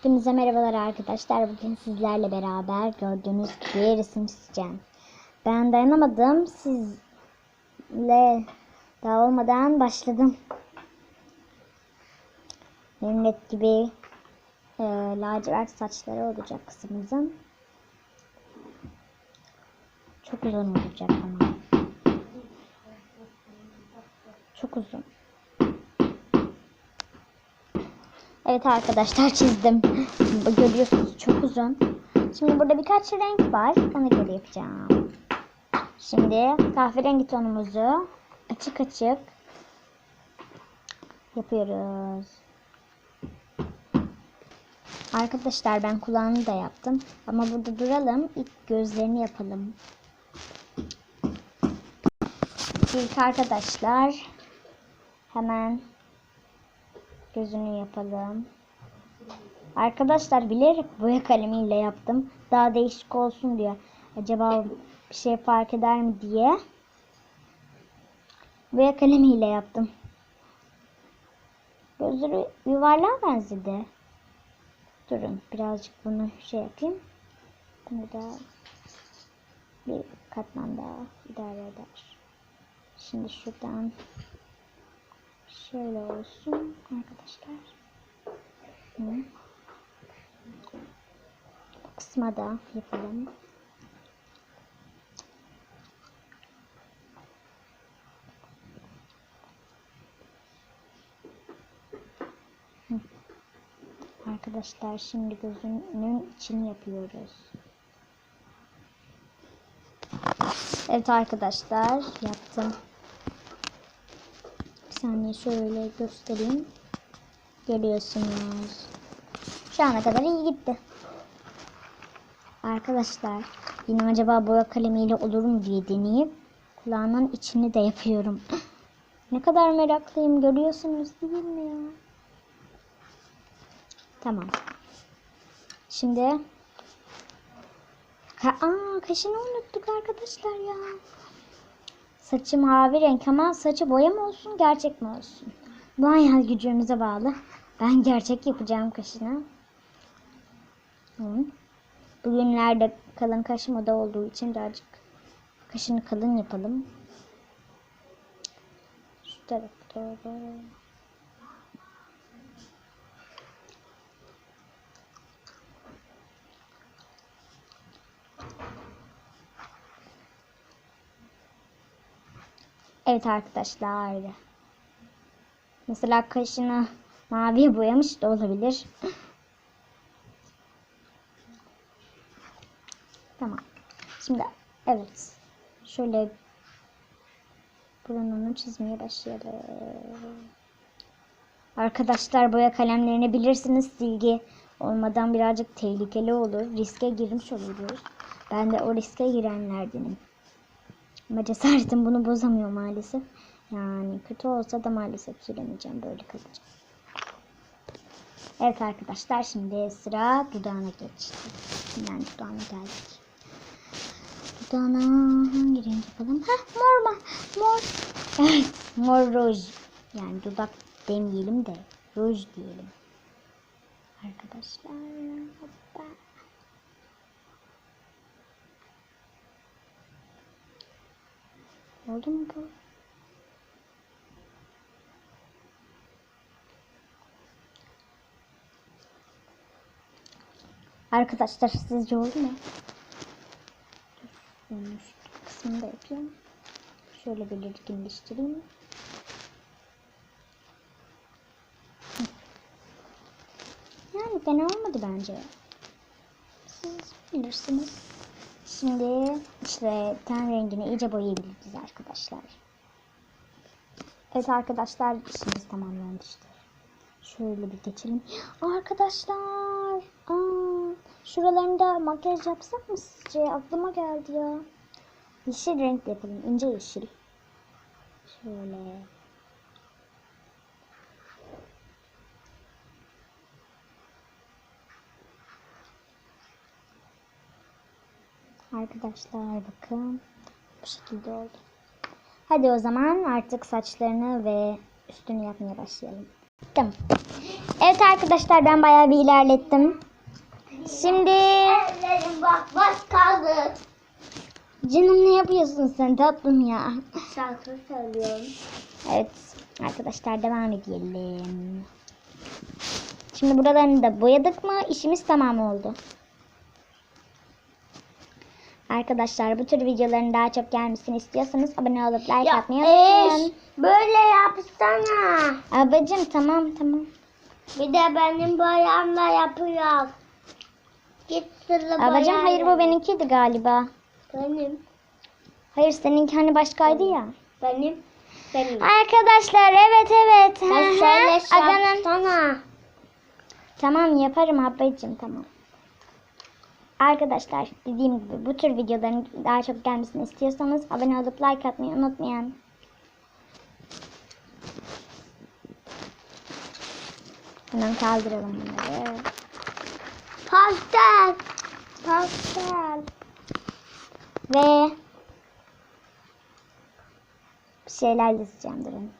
Hepinize merhabalar arkadaşlar. Bugün sizlerle beraber gördüğünüz gibi resim çizeceğim. Ben dayanamadım. Sizle daha olmadan başladım. Memlet gibi e, lacivert saçları olacak kızımızın. Çok uzun olacak ama. Çok uzun. Evet arkadaşlar çizdim. Görüyorsunuz çok uzun. Şimdi burada birkaç renk var. Ona göre yapacağım. Şimdi kahverengi tonumuzu açık açık yapıyoruz. Arkadaşlar ben kulağını da yaptım. Ama burada duralım. İlk gözlerini yapalım. İlk arkadaşlar hemen gözünü yapalım. Arkadaşlar bilerek boya kalemiyle yaptım. Daha değişik olsun diye. Acaba bir şey fark eder mi diye. Boya kalemiyle yaptım. Gözleri yuvarlığa benzedi. Durun birazcık bunu şey yapayım. Bunu da bir katman daha idare eder. Şimdi şuradan şöyle olsun arkadaşlar. Bu kısma da yapalım. Arkadaşlar şimdi gözünün içini yapıyoruz. Evet arkadaşlar yaptım. Saniye şöyle göstereyim. Görüyorsunuz. Şu ana kadar iyi gitti. Arkadaşlar yine acaba boya kalemiyle olur mu diye deneyip kulağının içini de yapıyorum. ne kadar meraklıyım görüyorsunuz değil mi ya? Tamam. Şimdi ha, aa, kaşını unuttuk arkadaşlar ya. Saçı mavi renk ama saçı boya mı olsun gerçek mi olsun? Bu hayal gücümüze bağlı. Ben gerçek yapacağım kaşını. Bugünlerde kalın kaş moda olduğu için birazcık kaşını kalın yapalım. Şu tarafa doğru. Evet arkadaşlar. Mesela kaşını maviye boyamış da olabilir. tamam. Şimdi evet. Şöyle burnunu çizmeye başlayalım. Arkadaşlar boya kalemlerini bilirsiniz silgi olmadan birazcık tehlikeli olur. Riske girmiş oluyoruz. Ben de o riske girenlerdenim. Ama cesaretim bunu bozamıyor maalesef. Yani kötü olsa da maalesef süremeyeceğim. Böyle kalacak. Evet arkadaşlar şimdi sıra dudağına geçti. Yani dudağına geldik. Dudağına hangi renk yapalım? Heh mor mu? Mor. Evet mor ruj. Yani dudak demeyelim de ruj diyelim. Arkadaşlar. Hoppa. Oldu mu bu? Arkadaşlar sizce oldu mu? Şu kısmını da yapayım. Şöyle belirginleştireyim. Yani fena olmadı bence. Siz bilirsiniz. Şimdi işte ten rengini iyice boyayabiliriz arkadaşlar. Evet arkadaşlar işimiz tamamlanmıştır. Şöyle bir geçelim. Arkadaşlar. Aa, şuralarında makyaj yapsak mı sizce? Aklıma geldi ya. Yeşil renk yapalım. ince yeşil. Şöyle. Arkadaşlar bakın. Bu şekilde oldu. Hadi o zaman artık saçlarını ve üstünü yapmaya başlayalım. Tamam. Evet arkadaşlar ben bayağı bir ilerlettim. Şimdi Ellerim bak bak kaldı. canım ne yapıyorsun sen tatlım ya? Şarkı söylüyorum. Evet arkadaşlar devam edelim. Şimdi buralarını da boyadık mı işimiz tamam oldu. Arkadaşlar bu tür videoların daha çok gelmesini istiyorsanız abone olup like Ya atmayı unutmayın. böyle yapsana. Abacım tamam tamam. Bir de benim boyamla yapıyor. Git sırlı Abacım hayır bu benimkiydi galiba. Benim. Hayır seninki hani başkaydı ya. Benim. Benim. Arkadaşlar evet evet. Ben şöyle yapsana. Tamam yaparım ablacığım tamam. Arkadaşlar dediğim gibi bu tür videoların daha çok gelmesini istiyorsanız abone olup like atmayı unutmayın. Hemen kaldıralım bunları. Pastel. Pastel. Ve bir şeyler yazacağım durun.